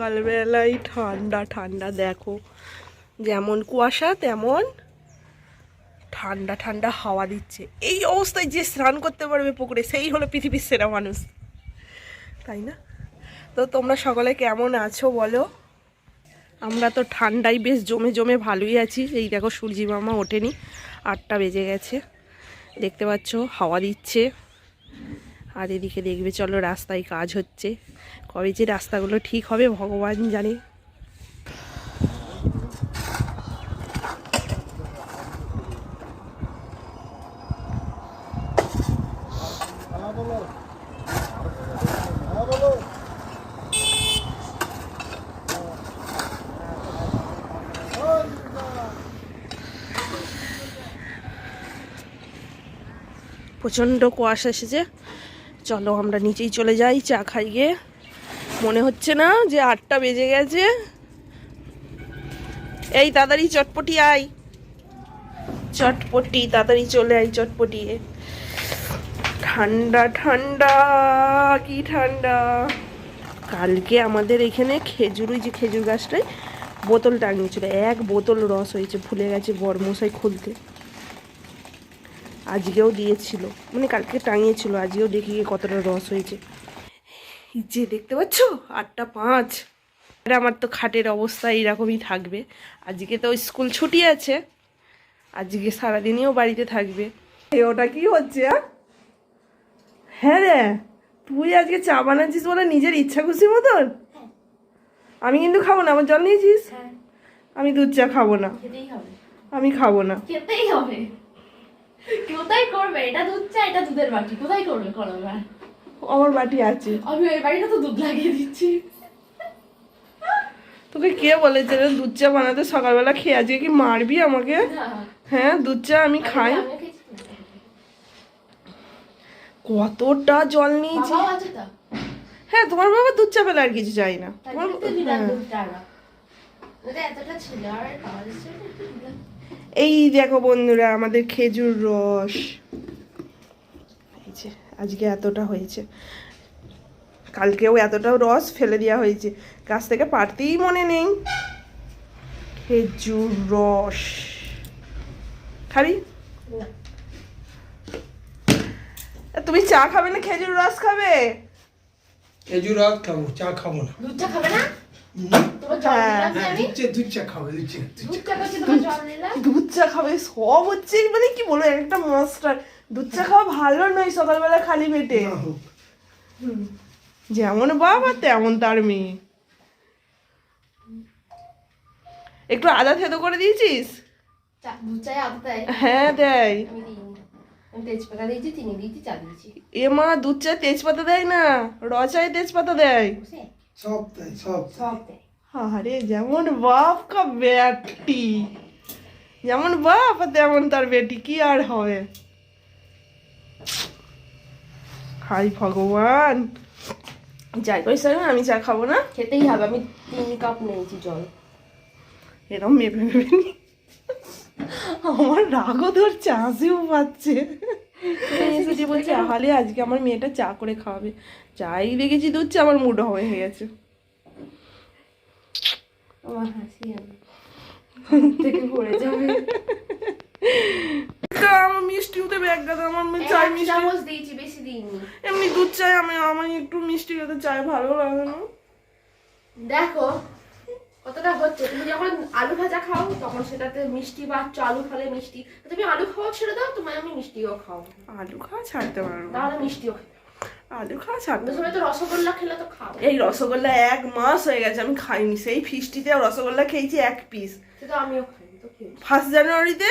সকালবেলায় ঠান্ডা ঠান্ডা দেখো। যেমন কুয়াশা, তেমন ঠান্ডা ঠান্ডা হাওয়া দিচ্ছে। এই অবস্থায় যে স্নান করতে পারবে পুকুরে, সেই হলো পৃথিবীর সেরা মানুষ। তাই না? তো তোমরা সকলে কেমন আছো বলো? আমরা তো ঠান্ডায় বেশ জমে জমে ভালোই আছি। এই দেখো সূর্যি মামা ওঠেনি। আটটা বেজে গেছে। দেখতে পাচ্ছ, হাওয়া দিচ্ছে। আর এদিকে দেখবে, চলো রাস্তায় কাজ হচ্ছে। কবে যে রাস্তাগুলো ঠিক হবে, ভগবান জানে। প্রচণ্ড কুয়াশা এসেছে। চলো আমরা নিচেই চলে যাই, চা খাই গিয়ে মনে হচ্ছে না যে আটটা বেজে গেছে। এই তাড়াতাড়ি চটপটি আয়। চটপটি, তাড়াতাড়ি চলে আয় চটপটি। ঠান্ডা ঠান্ডা, কি ঠান্ডা। কালকে আমাদের এখানে খেজুর ওই যে খেজুর গাছটায় বোতল টাঙিয়েছিল এক বোতল রস হয়েছে ভুলে গেছে বরমশাই খুলতে। আজকেও দিয়েছিল। মানে কালকে টাঙিয়েছিল আজকেও দেখি কতটা রস হয়েছে। যে দেখতে পাচ্ছ? আটটা পাঁচ। আর আমার তো খাটের অবস্থা এইরকমই থাকবে। আজকে তো স্কুল ছুটি আছে। আজকে সারাদিনইও বাড়িতে থাকবে। ওটা কি হচ্ছে আ? হ্যাঁ রে তুই আজকে চা বানাচ্ছিস বলে নিজের ইচ্ছা খুশি মতন? আমি কিন্তু খাব না আমার জল নিয়েছিস? হ্যাঁ। আমি দুধ চা খাব না। আমি খাব না। খেতেই হবে। কোথায় করবে? এটা দুধ চা এটা দুধের বাটি। কোথায় করবে? করো আমার বাটি আছে। আমি ওই বাড়িটা তো দুধ লাগিয়ে দিচ্ছি। তোকে কে বলেছে রে দুধ চা বানাতে? সকালবেলা খেয়ে আজকে কি মারবি আমাকে? হ্যাঁ দুধ চা আমি খাই। কতটা জল নিয়েছি। হ্যাঁ তোমার বাবা দুধ চা পেলে আর কিছু চাই না। তোমার হ্যাঁ। এতটা ছিল আর এই দেখো বন্ধুরা আমাদের খেজুর রস। এই যে আজকে এতটা হয়েছে। কালকেও এতটাও রস ফেলে দেওয়া হয়েছে। গাছ থেকে পারতেই মনে নেই। খেজুর রস। খাবি? না। তুমি চা খাবে না? খেজুর রস খাবে? খেজুর রস খাব চা খাব না। দুধ চা খাবে না? হ্যাঁ, দুধ চা খাব সব হচ্ছে মানে কি বলব একটা মাস্টার দুধ চা খাওয়া ভালো নয় সকালবেলা খালি পেটে। যেমন বাবা তেমন তার মেয়ে। একটু আদা থেতো করে দিয়েছিস? হ্যাঁ দেয়। তেজপাতা দিয়েছি চিনি দিয়েছি চা দিয়েছি। এ মা দুধ চা তেজপাতা দেয় না র চায় তেজপাতা দেয়। সব তাই সব। সব আরে যেমন বাপ কা বেটি। যেমন বাপ তেমন তার বেটি কি আর হবে? হাই ভগবান। যাই করিস না, আমি চা খাব না? খেতেই হবে আমি তিন কাপ নিয়েছি জল। এরম মেপে মেপে আমার রাগও ধরছে হাসিও পাচ্ছে। এসেছি বলছে আহালে আজকে আমার মেয়েটা চা করে খাওয়াবে। চাই দেখেছি দুধ চা আমার মুড হয়ে গেছে। আমার হাসি থেকে পড়ে যাবে। আমার মিষ্টিও দেবে এক গাদা আমার চাই মিষ্টি। চামচ দিয়েছি বেশি দিইনি। এমনি দুধ চাই আমি আমার একটু মিষ্টি চাই ভালো লাগে না। দেখো কতটা হচ্ছে। তুমি যখন আলু ভাজা খাও তখন সেটাতে মিষ্টি বা আলু খালে মিষ্টি। তুমি আলু খাওয়া ছেড়ে দাও তোমায় আমি মিষ্টিও খাও আলু খাওয়া ছাড়তে পারো। তাহলে মিষ্টিও আলু খাওয়া ছাড়তে সময় তো রসগোল্লা খেলে তো খাও। এই রসগোল্লা এক মাস হয়ে গেছে আমি খাইনি। সেই ফিস্টিতে রসগোল্লা খেয়েছি এক পিস সেটা আমিও খাই ফার্স্ট জানুয়ারিতে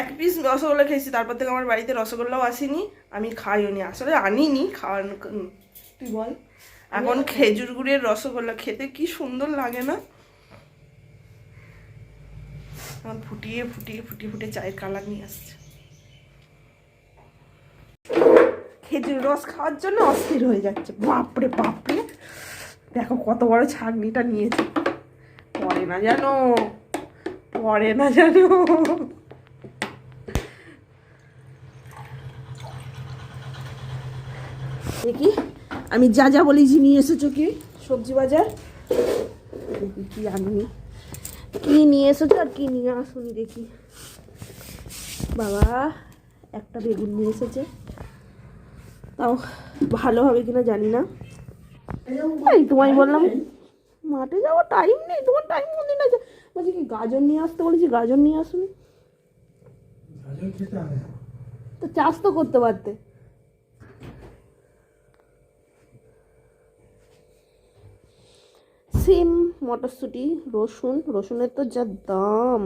এক পিস রসগোল্লা খেয়েছি তারপর থেকে আমার বাড়িতে রসগোল্লাও আসেনি। আমি খাইও নি আসলে আনিনি খাওয়ার তুই বল। এখন খেজুর গুড়ের রসগোল্লা খেতে কি সুন্দর লাগে না? এখন ফুটিয়ে ফুটিয়ে ফুটিয়ে ফুটিয়ে চায়ের কালার নিয়ে আসছে। খেজুর রস খাওয়ার জন্য অস্থির হয়ে যাচ্ছে। বাপরে বাপরে। দেখো কত বড় ছাগনিটা নিয়েছে। পরে না জানো, পরে না জানো। দেখি, আমি যা যা বলেছি নিয়ে এসেছ কি? সবজি বাজার? দেখি কি আনি। কি নিয়ে এসেছ আর কি নিয়ে আসুনি দেখি। বাবা একটা বেগুন নিয়ে এসেছে। তাও ভালো হবে কিনা জানি না। এই তোমায় বললাম মাঠে যাওয়ার টাইম নেই তোমার টাইম দিন আছে? বলছি কি গাজর নিয়ে আসতে বলেছি গাজর নিয়ে আসুনি। না। তো চাষ তো করতে পারতে। সিম, মটরশুঁটি, রসুন। রসুনের তো যা দাম।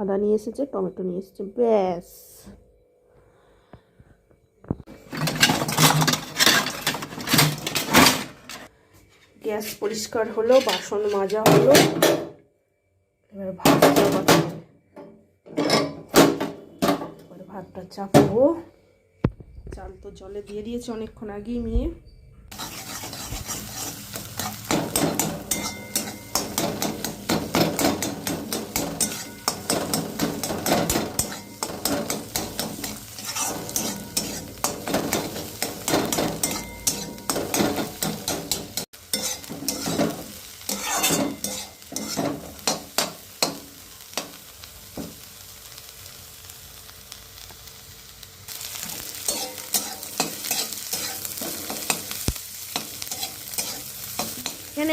আদা নিয়ে এসেছে, টমেটো নিয়ে এসেছে, ব্যাস। গ্যাস পরিষ্কার হলো, বাসন মাজা হলো। এবার ভাত চাপাতে হবে এবার ভাতটা চাপাবো। চাল তো জলে দিয়ে দিয়েছে অনেকক্ষণ আগেই মেয়ে।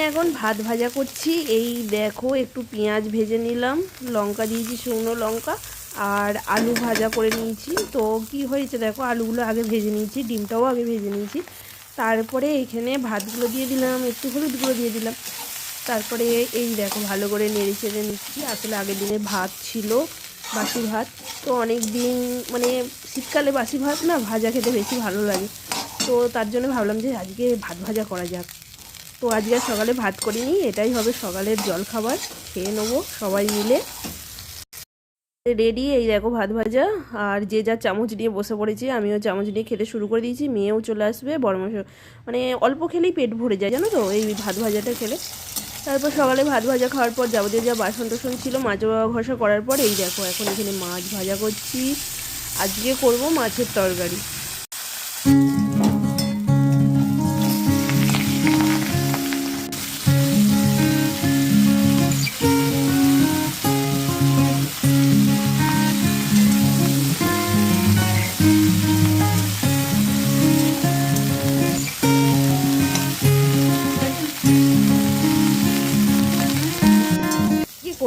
এখানে ভাত ভাজা করছি। এই দেখো, একটু পেঁয়াজ ভেজে নিলাম, লঙ্কা দিয়েছি, শুকনো লঙ্কা, আর আলু ভাজা করে নিয়েছি। তো কি হয়েছে দেখো, আলুগুলো আগে ভেজে নিয়েছি, ডিমটাও আগে ভেজে নিয়েছি। তারপরে এখানে ভাতগুলো দিয়ে দিলাম, একটু হলুদ গুঁড়ো দিয়ে দিলাম। তারপরে এই দেখো, ভালো করে নেড়ে চেড়ে নিচ্ছি। আসলে আগের দিনে ভাত ছিল বাসি ভাত। তো অনেক দিন মানে শীতকালে বাসি ভাত না, ভাজা খেতে বেশি ভালো লাগে। তো তার জন্য ভাবলাম যে আজকে ভাত ভাজা করা যাক। তো আজকে সকালে ভাত করিনি, এটাই হবে সকালের জল খাবার খেয়ে নেব সবাই মিলে। রেডি, এই দেখো ভাত ভাজা, আর যে যা চামচ নিয়ে বসে পড়েছি, আমিও চামচ নিয়ে খেতে শুরু করে দিয়েছি, মেয়েও চলে আসবে বড় মাসে মানে অল্প খেলেই পেট ভরে যায়, জানো তো, এই ভাত ভাজাটা খেলে। তারপর সকালে ভাত ভাজা খাওয়ার পর যাবতীয় যা বাসন টাসন ছিল, মাছ ঘষা করার পর, এই দেখো, এখন এখানে মাছ ভাজা করছি। আজকে করব মাছের তরকারি।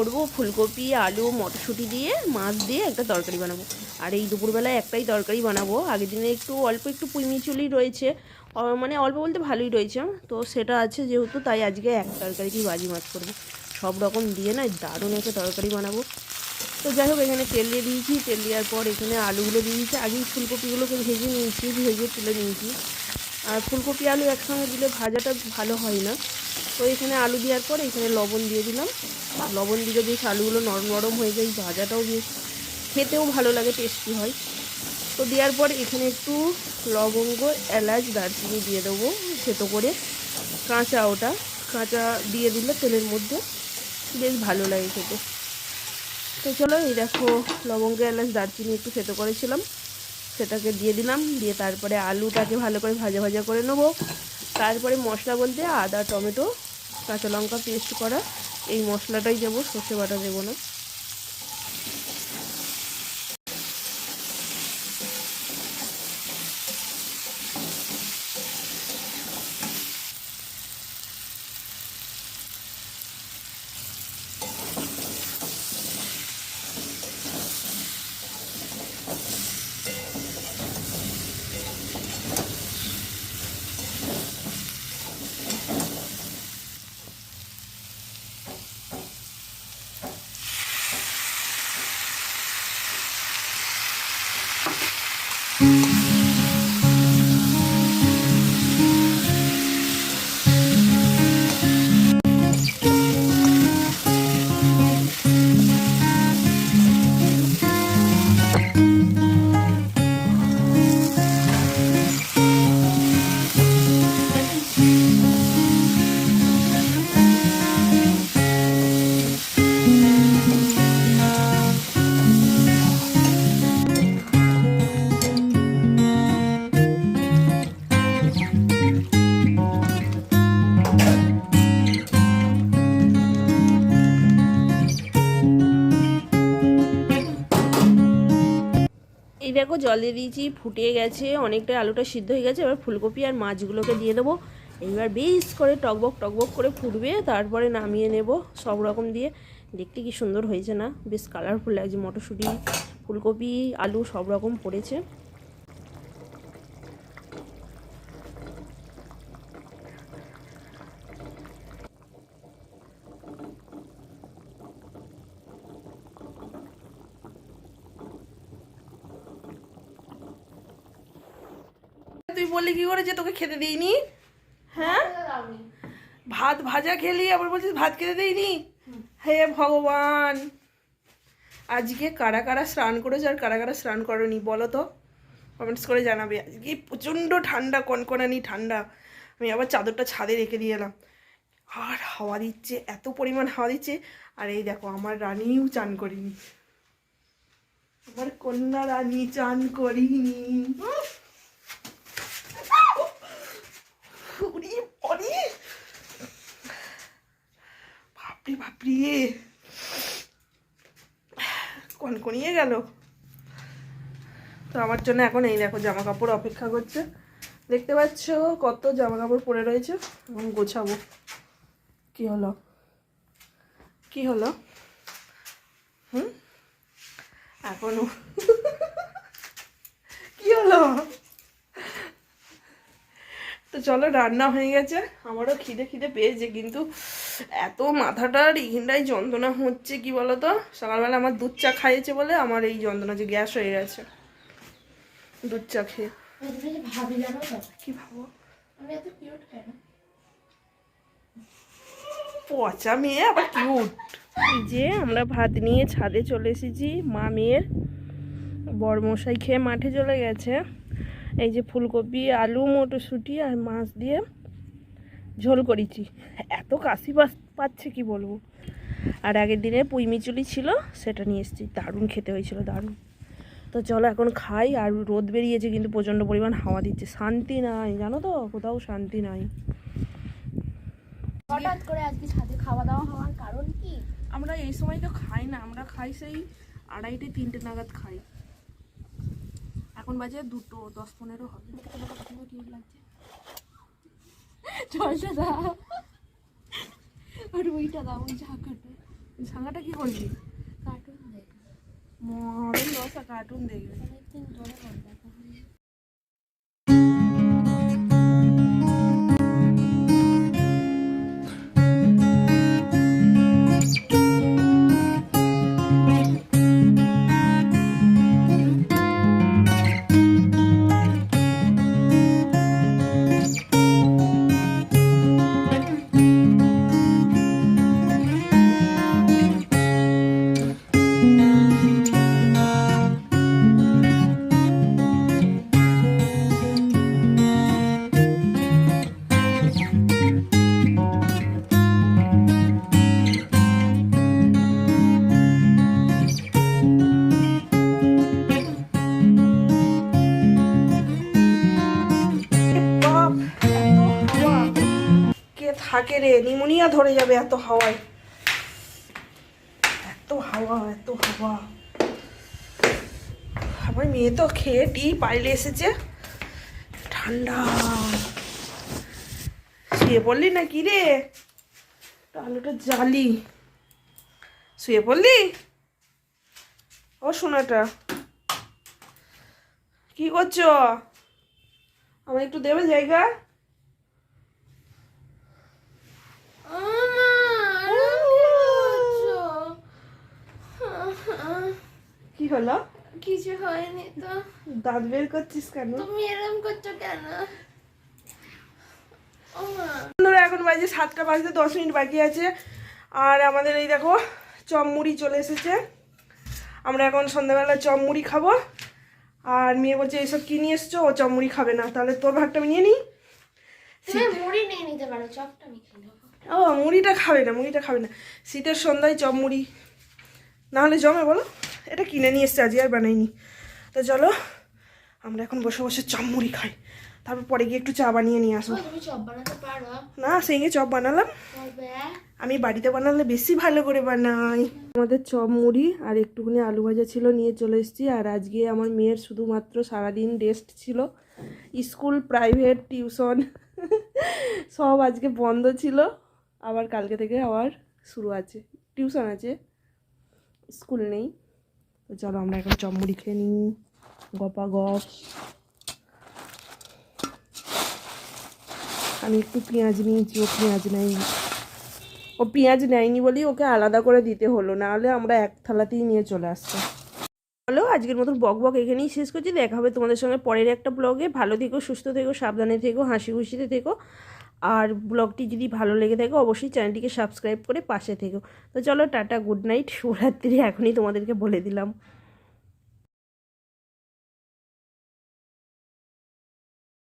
করব, ফুলকপি, আলু, মটরশুঁটি দিয়ে, মাছ দিয়ে একটা তরকারি বানাবো। আর এই দুপুরবেলায় একটাই তরকারি বানাবো। আগের দিনে একটু, অল্প একটু পুঁইমিচুলি রয়েছে। মানে অল্প বলতে ভালোই রয়েছে। তো সেটা আছে যেহেতু, তাই আজকে এক তরকারিতেই বাজি মাছ করব। সব রকম দিয়ে না, দারুণ একটা তরকারি বানাবো। তো যাই হোক, এখানে তেল দিয়ে দিয়েছি। তেল দেওয়ার পর এখানে আলুগুলো দিয়ে দিয়েছি। আগেই ফুলকপিগুলোকে ভেজে নিয়েছি, ভেজে তুলে নিয়েছি। আর ফুলকপি আলু একসঙ্গে দিলে ভাজাটা ভালো হয় না। তো এখানে আলু দেওয়ার পর এখানে লবণ দিয়ে দিলাম। লবণ দিলে বেশ আলুগুলো নরম নরম হয়ে যায়, ভাজাটাও বেশ খেতেও ভালো লাগে টেস্টি হয়। তো দেওয়ার পর এখানে একটু লবঙ্গ, এলাচ, দারচিনি দিয়ে দেবো সেতো করে। কাঁচা ওটা, কাঁচা দিয়ে দিলে তেলের মধ্যে বেশ ভালো লাগে খেতে। তো চলো এই দেখো লবঙ্গ, এলাচ, দারচিনি একটু থেতো করেছিলাম। সেটাকে দিয়ে দিলাম, দিয়ে তারপরে আলুটাকে ভালো করে ভাজা ভাজা করে নেব। তারপরে মশলা বলতে আদা, টমেটো, কাঁচা লঙ্কা পেস্ট করা, এই মশলাটাই দেবো, সর্ষে বাটা দেবো না। Mm-hmm. দেখো জল দিয়ে দিয়েছি, ফুটে গেছে অনেকটা আলুটা সিদ্ধ হয়ে গেছে, এবার ফুলকপি আর মাছগুলোকে দিয়ে দেবো। এইবার বেশ করে টকবক টকবক করে ফুটবে, তারপরে নামিয়ে নেব সব রকম দিয়ে। দেখতে কি সুন্দর হয়েছে না? বেশ কালারফুল লাগছে, মটরশুঁটি, ফুলকপি, আলু সব রকম পড়েছে তুই বললি কি করে যে তোকে খেতে দিইনি? হ্যাঁ? ভাত ভাজা খেলি আবার বলছিস ভাত খেতে দেয়নি হে ভগবান। আজকে কারা কারা স্নান করেছে আর কারা কারা স্নান করনি বলো তো? কমেন্টস করে জানাবে। আজকে প্রচণ্ড ঠান্ডা কনকনানি ঠান্ডা। আমি আবার চাদরটা ছাদে রেখে দিয়ে এলাম। আর হাওয়া দিচ্ছে এত পরিমাণ হাওয়া দিচ্ছে। আর এই দেখো আমার রানীও চান করিনি। আমার কন্যা রানী চান করিনি। বাপরে বাপরে। কনকনিয়ে গেল। তো আমার জন্য এখন এই দেখো জামা কাপড় অপেক্ষা করছে। দেখতে পাচ্ছ কত জামা কাপড় পরে রয়েছে? এখন গোছাবো। কি হলো? কি হলো? হুম? এখনও কি হলো? তো চলো রান্না হয়ে গেছে। আমারও খিদে খিদে পেয়েছে, কিন্তু এত মাথাটার এইখানটায় যন্ত্রণা হচ্ছে কি বলতো? সকালবেলা আমার দুধ চা খাইয়েছে বলে আমার এই যন্ত্রণা যে গ্যাস হয়ে গেছে। দুধ চা খেয়ে। ভাবি জানো কি ভাবো? আমি এত কিউট কেন? পচা মেয়ে আবার কিউট যে আমরা ভাত নিয়ে ছাদে চলে এসেছি মা মেয়ের। বরমশাই খেয়ে মাঠে চলে গেছে। এই যে ফুলকপি আলু মটরশুঁটি আর মাছ দিয়ে ঝোল করেছি। এত কাশি পাচ্ছে কি বলব? আর আগের দিনে পুঁই মিচুলি ছিল সেটা নিয়ে এসেছি। দারুণ খেতে হয়েছিল দারুণ। তো চলো এখন খাই আর রোদ বেরিয়েছে কিন্তু প্রচণ্ড পরিমাণ হাওয়া দিচ্ছে। শান্তি নাই জানো তো? কোথাও শান্তি নাই। হঠাৎ করে আজকে ছাদে খাওয়া দাওয়া হওয়ার কারণ কি? আমরা এই সময় তো খাই না আমরা খাই সেই আড়াইটে তিনটে নাগাদ খাই। এখন বাজে দুটো দশ পনেরো হবে। লাগছে? জলটা দাও আর ওইটা দাও ওই ঝাঁকাটা। ঝাঁকাটা কি করবি? কার্টুন দেখ মরণ দশা কার্টুন দেখবে। অনেকদিন ধরে দেখা থাকে রে, নিমোনিয়া ধরে যাবে এত হাওয়ায়। এত হাওয়া এত হাওয়া। আমার মেয়ে তো খেয়ে টি পাইলে এসেছে। ঠান্ডা। শুয়ে পড়লি না কি রে আলুটা জালি শুয়ে পড়লি? ও সোনাটা। কি করছ? আমার একটু দেবে জায়গা কি হলো? কিছু হয়নি তো। দাঁত বের করছিস কেন? তুমি এরকম করছ কেন? বন্ধুরা এখন বাজে সাতটা বাজতে দশ মিনিট বাকি আছে। আর আমাদের এই দেখো চপ মুড়ি চলে এসেছে। আমরা এখন সন্ধ্যাবেলা চপ মুড়ি খাব। আর মেয়ে বলছে এইসব কি নিয়ে এসছো? ও চপ মুড়ি খাবে না। তাহলে তোর ভাগটা আমি নিয়ে নিই? মুড়ি নিয়ে নিতে পারো চপটা ও মুড়িটা খাবে না মুড়িটা খাবে না। শীতের সন্ধ্যায় চপ মুড়ি না হলে জমে বলো। এটা কিনে নিয়ে এসছে আজকে আর বানাইনি। তো চলো আমরা এখন বসে বসে চপ মুড়ি খাই। তারপর পরে গিয়ে একটু চা বানিয়ে নিয়ে আসব। চপ বানাতে না সেই চপ বানালাম। আমি বাড়িতে বানালে বেশি ভালো করে বানাই। আমাদের চপ মুড়ি আর একটুখানি আলু ভাজা ছিল নিয়ে চলে এসেছি। আর আজকে আমার মেয়ের শুধুমাত্র সারাদিন রেস্ট ছিল। স্কুল প্রাইভেট টিউশন সব আজকে বন্ধ ছিল। আবার কালকে থেকে আবার শুরু আছে। টিউশন আছে স্কুল নেই। তো চলো আমরা এখন চপ মুড়ি খেয়ে নিই। গপা গপ। আমি একটু পেঁয়াজ নিয়েছি ও পেঁয়াজ নেই ও পেঁয়াজ নেয়নি বলেই ওকে আলাদা করে দিতে হলো, না হলে আমরা এক থালাতেই নিয়ে চলে আসতাম। হলো আজকের মতন বক বক এখানেই শেষ করছি। দেখা হবে তোমাদের সঙ্গে পরের একটা ব্লগে ভালো থেকো, সুস্থ থেকো, সাবধানে থেকো, হাসি খুশিতে থেকো। আর ব্লগটি যদি ভালো লেগে থাকে, অবশ্যই চ্যানেলটিকে সাবস্ক্রাইব করে পাশে থেকো। তো চলো, টাটা, গুড নাইট, শুভরাত্রি, এখনই তোমাদেরকে বলে দিলাম।